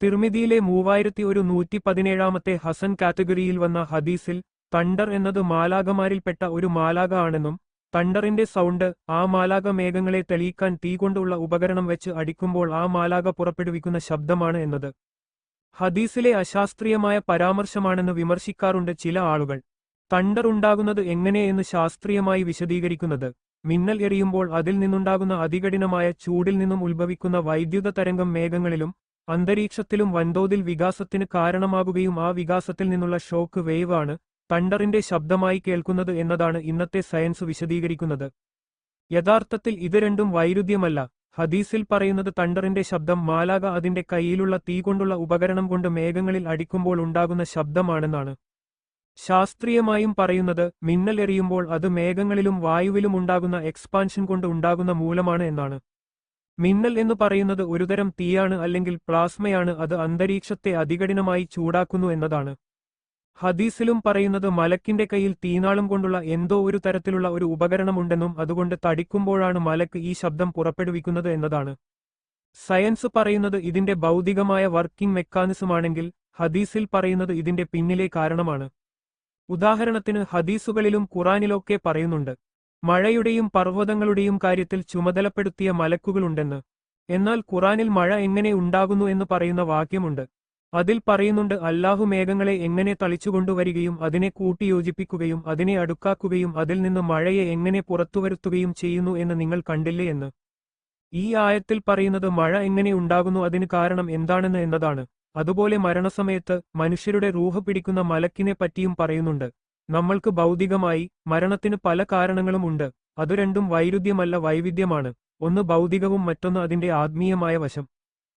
തിർമിതിയിലെ മൂവായിരത്തി ഒരു നൂറ്റി പതിനേഴാമത്തെ ഹസൻ കാറ്റഗറിയിൽ വന്ന ഹദീസിൽ തണ്ടർ എന്നത് മാലാകമാരിൽപ്പെട്ട ഒരു മാലാക ആണെന്നും തണ്ടറിന്റെ സൗണ്ട് ആ മാലാക മേഘങ്ങളെ തെളിയിക്കാൻ തീ കൊണ്ടുള്ള ഉപകരണം വെച്ച് അടിക്കുമ്പോൾ ആ മാലാക പുറപ്പെടുവിക്കുന്ന ശബ്ദമാണ് എന്നത്. ഹദീസിലെ അശാസ്ത്രീയമായ പരാമർശമാണെന്ന് വിമർശിക്കാറുണ്ട് ചില ആളുകൾ. തണ്ടർ ഉണ്ടാകുന്നത് എങ്ങനെയെന്ന് ശാസ്ത്രീയമായി വിശദീകരിക്കുന്നത്. മിന്നൽ എറിയുമ്പോൾ അതിൽ നിന്നുണ്ടാകുന്ന അതികഠിനമായ ചൂടിൽ നിന്നും ഉത്ഭവിക്കുന്ന വൈദ്യുത തരംഗം മേഘങ്ങളിലും അന്തരീക്ഷത്തിലും വൻതോതിൽ വികാസത്തിന് കാരണമാകുകയും ആ വികാസത്തിൽ നിന്നുള്ള ഷോക്ക് വേവ് ആണ് തണ്ടറിന്റെ ശബ്ദമായി കേൾക്കുന്നത് എന്നതാണ് ഇന്നത്തെ സയൻസ് വിശദീകരിക്കുന്നത്. യഥാർത്ഥത്തിൽ ഇത് രണ്ടും വൈരുദ്ധ്യമല്ല. ഹദീസിൽ പറയുന്നത് തണ്ടറിന്റെ ശബ്ദം മാലാക അതിന്റെ കയ്യിലുള്ള തീ കൊണ്ടുള്ള ഉപകരണം കൊണ്ട് മേഘങ്ങളിൽ അടിക്കുമ്പോൾ ഉണ്ടാകുന്ന ശബ്ദമാണെന്നാണ്. ശാസ്ത്രീയമായും പറയുന്നത് മിന്നൽ എറിയുമ്പോൾ അത് മേഘങ്ങളിലും വായുവിലും ഉണ്ടാകുന്ന എക്സ്പാൻഷൻ കൊണ്ട് ഉണ്ടാകുന്ന മൂലമാണ് എന്നാണ്. മിന്നൽ എന്ന് പറയുന്നത് ഒരുതരം തീയാണ് അല്ലെങ്കിൽ പ്ലാസ്മയാണ് അത് അന്തരീക്ഷത്തെ അതികഠിനമായി ചൂടാക്കുന്നു എന്നതാണ്. ഹദീസിലും പറയുന്നത് മലക്കിന്റെ കയ്യിൽ തീനാളം കൊണ്ടുള്ള എന്തോ ഒരു തരത്തിലുള്ള ഒരു ഉപകരണമുണ്ടെന്നും അതുകൊണ്ട് തടിക്കുമ്പോഴാണ് മലക്ക് ഈ ശബ്ദം പുറപ്പെടുവിക്കുന്നത് എന്നതാണ്. സയൻസ് പറയുന്നത് ഇതിന്റെ ഭൗതികമായ വർക്കിംഗ് മെക്കാനിസമാണെങ്കിൽ ഹദീസിൽ പറയുന്നത് ഇതിന്റെ പിന്നിലെ കാരണമാണ്. ഉദാഹരണത്തിന് ഹദീസുകളിലും ഖുറാനിലൊക്കെ പറയുന്നുണ്ട്. മഴയുടെയും പർവതങ്ങളുടെയും കാര്യത്തിൽ ചുമതലപ്പെടുത്തിയ മലക്കുകളുണ്ടെന്ന്. എന്നാൽ ഖുറാനിൽ മഴ എങ്ങനെ ഉണ്ടാകുന്നു എന്ന് പറയുന്ന വാക്യമുണ്ട്. അതിൽ പറയുന്നുണ്ട് അല്ലാഹു മേഘങ്ങളെ എങ്ങനെ തളിച്ചുകൊണ്ടുവരികയും അതിനെ കൂട്ടിയോജിപ്പിക്കുകയും അതിനെ അടുക്കാക്കുകയും അതിൽ നിന്ന് മഴയെ എങ്ങനെ പുറത്തുവരുത്തുകയും ചെയ്യുന്നു എന്ന് നിങ്ങൾ കണ്ടില്ലേ എന്ന്. ഈ ആയത്തിൽ പറയുന്നത് മഴ എങ്ങനെ ഉണ്ടാകുന്നു അതിന് കാരണം എന്താണെന്ന് എന്നതാണ്. അതുപോലെ മരണസമയത്ത് മനുഷ്യരുടെ രൂഹ പിടിക്കുന്ന മലക്കിനെ പറ്റിയും പറയുന്നുണ്ട്. നമ്മൾക്ക് ഭൗതികമായി മരണത്തിന് പല കാരണങ്ങളുമുണ്ട് അതു രണ്ടും വൈരുദ്ധ്യമല്ല വൈവിധ്യമാണ്. ഒന്ന് ഭൗതികവും മറ്റൊന്ന് അതിന്റെ ആത്മീയമായ വശം.